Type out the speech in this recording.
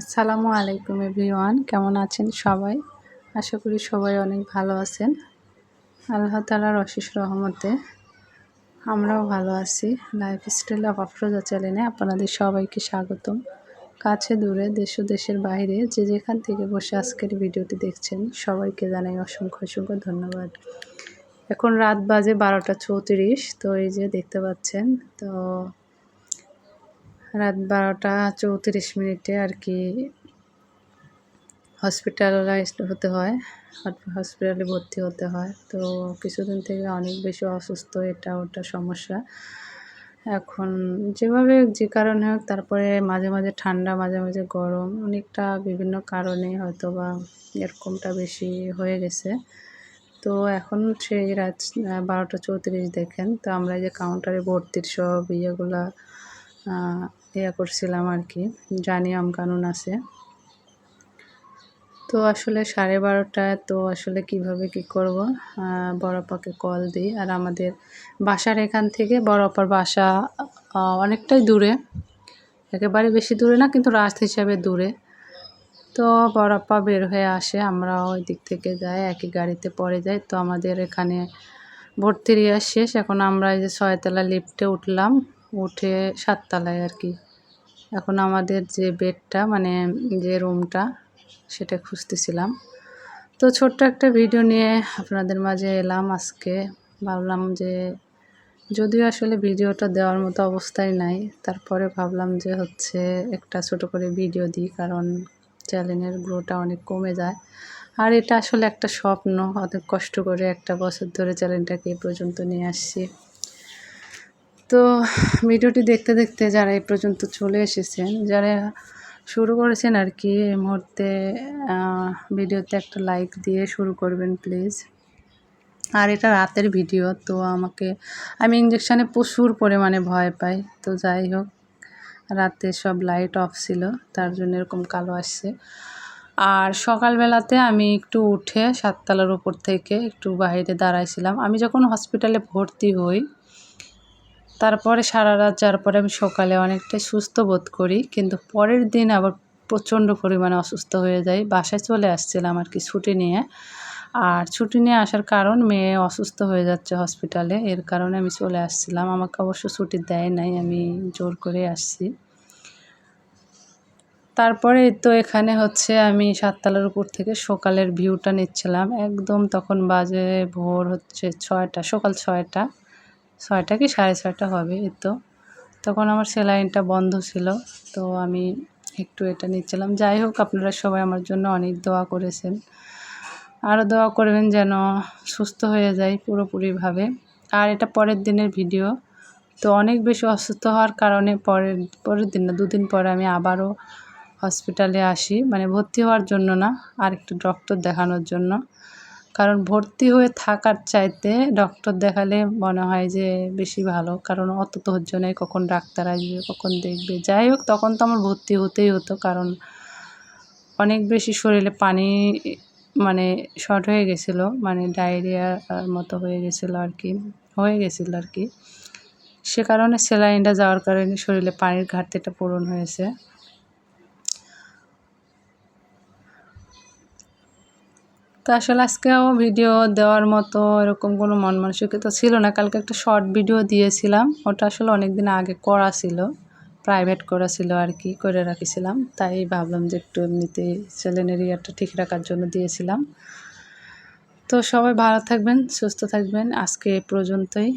আসসালামু আলাইকুম এভরিওয়ান, কেমন আছেন সবাই? আশা করি সবাই অনেক ভালো আছেন। আল্লাহ তালার অশেষ রহমতে আমরাও ভালো আছি। লাইফ স্টাইল অফ আফরোজা চ্যানেলে আপনাদের সবাইকে স্বাগতম। কাছে দূরে, দেশ ও দেশের বাইরে যে যেখান থেকে বসে আজকের ভিডিওটি দেখছেন, সবাইকে জানাই অসংখ্য অসংখ্য ধন্যবাদ। এখন রাত বাজে বারোটা চৌত্রিশ, তো এই যে দেখতে পাচ্ছেন, তো রাত বারোটা চৌত্রিশ মিনিটে আর কি হসপিটালাইজড হতে হয় হসপিটালে ভর্তি হতে হয়। তো কিছুদিন থেকে অনেক বেশি অসুস্থ, এটা ওটা সমস্যা। এখন যেভাবে যে কারণে হোক, তারপরে মাঝে মাঝে ঠান্ডা, মাঝে মাঝে গরম, অনেকটা বিভিন্ন কারণে হয়তো বা এরকমটা বেশি হয়ে গেছে। তো এখন সেই রাত বারোটা চৌত্রিশ দেখেন, তো আমরা যে কাউন্টারে ভর্তির সব ইয়েগুলা ইয়ে করছিলাম আর কি, জানি নিয়ম কানুন আছে। তো আসলে সাড়ে বারোটায় তো আসলে কীভাবে কি করব বড় আপাকে কল দিই। আর আমাদের বাসার এখান থেকে বড় আপার বাসা অনেকটাই দূরে। একেবারে বেশি দূরে না, কিন্তু রাস্তা হিসাবে দূরে। তো বড় আপা বের হয়ে আসে আমরা ওই দিক থেকে যাই, একই গাড়িতে পরে যাই। তো আমাদের এখানে ভর্তির ইয়ে শেষ। এখন আমরা এই যে ছয়তলা লিফটে উঠলাম, উঠে সাততলায় আর কি এখন আমাদের যে বেডটা মানে যে রুমটা, সেটা খুঁজতেছিলাম। তো ছোট্ট একটা ভিডিও নিয়ে আপনাদের মাঝে এলাম আজকে। ভাবলাম যে, যদিও আসলে ভিডিওটা দেওয়ার মতো অবস্থায় নাই, তারপরে ভাবলাম যে হচ্ছে একটা ছোট করে ভিডিও দিই, কারণ চ্যানেলের গ্রোটা অনেক কমে যায়। আর এটা আসলে একটা স্বপ্ন, অনেক কষ্ট করে একটা বছর ধরে চ্যানেলটাকে এ পর্যন্ত নিয়ে আসছি। তো ভিডিওটি দেখতে দেখতে যারা এই পর্যন্ত চলে এসেছেন, যারা শুরু করেছেন আর কি এই মুহূর্তে ভিডিওতে একটা লাইক দিয়ে শুরু করবেন প্লিজ আর এটা রাতের ভিডিও তো আমাকে, আমি ইঞ্জেকশানে প্রচুর পরিমাণে ভয় পাই। তো যাই হোক, রাতে সব লাইট অফ ছিল, তার জন্য এরকম কালো আসছে। আর সকালবেলাতে আমি একটু উঠে সাততলার উপর থেকে একটু বাইরে দাঁড়াইছিলাম। আমি যখন হসপিটালে ভর্তি হই তারপরে সারা রাত যাওয়ার পরে আমি সকালে অনেকটাই সুস্থ বোধ করি, কিন্তু পরের দিন আবার প্রচণ্ড পরিমাণে অসুস্থ হয়ে যাই। বাসায় চলে আসছিলাম আর কি ছুটি নিয়ে। আর ছুটি নিয়ে আসার কারণ, মেয়ে অসুস্থ হয়ে যাচ্ছে হসপিটালে এর কারণে আমি চলে আসছিলাম। আমাকে অবশ্য ছুটি দেয় নাই, আমি জোর করে আসছি। তারপরে তো এখানে হচ্ছে আমি সাততলার উপর থেকে সকালের ভিউটা নিচ্ছিলাম। একদম তখন বাজে ভোর হচ্ছে ছয়টা, সকাল ছয়টা। ছয়টা কি সাড়ে ছয়টা হবে তো। তখন আমার সেলাইনটা বন্ধ ছিল, তো আমি একটু এটা নিচ্ছিলাম। যাই হোক, আপনারা সবাই আমার জন্য অনেক দোয়া করেছেন। আরও দোয়া করবেন যেন সুস্থ হয়ে যায় পুরোপুরিভাবে। আর এটা পরের দিনের ভিডিও, তো অনেক বেশি অসুস্থ হওয়ার কারণে পরের পরের দিন না, দুদিন পরে আমি আবারও হসপিটালে আসি। মানে ভর্তি হওয়ার জন্য না আর একটু ডক্টর দেখানোর জন্য। কারণ ভর্তি হয়ে থাকার চাইতে ডক্টর দেখালে মনে হয় যে বেশি ভালো। কারণ অত ধৈর্য নেই, কখন ডাক্তার আসবে, কখন দেখবে। যাই হোক, তখন তো আমার ভর্তি হতেই হতো। কারণ অনেক বেশি শরীরে পানি মানে শর্ট হয়ে গেছিল মানে ডায়রিয়ার মতো হয়ে গেছিল আর কি, হয়ে গেছিল আর কি। সে কারণে স্যালাইনটা যাওয়ার কারণে শরীরে পানির ঘাটতিটা পূরণ হয়েছে। তো আসলে আজকেও ভিডিও দেওয়ার মতো এরকম কোনো মন মানসিকতা ছিল না। কালকে একটা শর্ট ভিডিও দিয়েছিলাম। ওটা আসলে অনেক দিন আগে করা ছিল। প্রাইভেট করা ছিল আর কি, করে রাখিছিলাম। তাই ভাবলাম যে একটু এমনিতে ছেলেনের ইয়ারটা ঠিক রাখার জন্য দিয়েছিলাম। তো সবাই ভালো থাকবেন, সুস্থ থাকবেন। আজকে এ পর্যন্তই।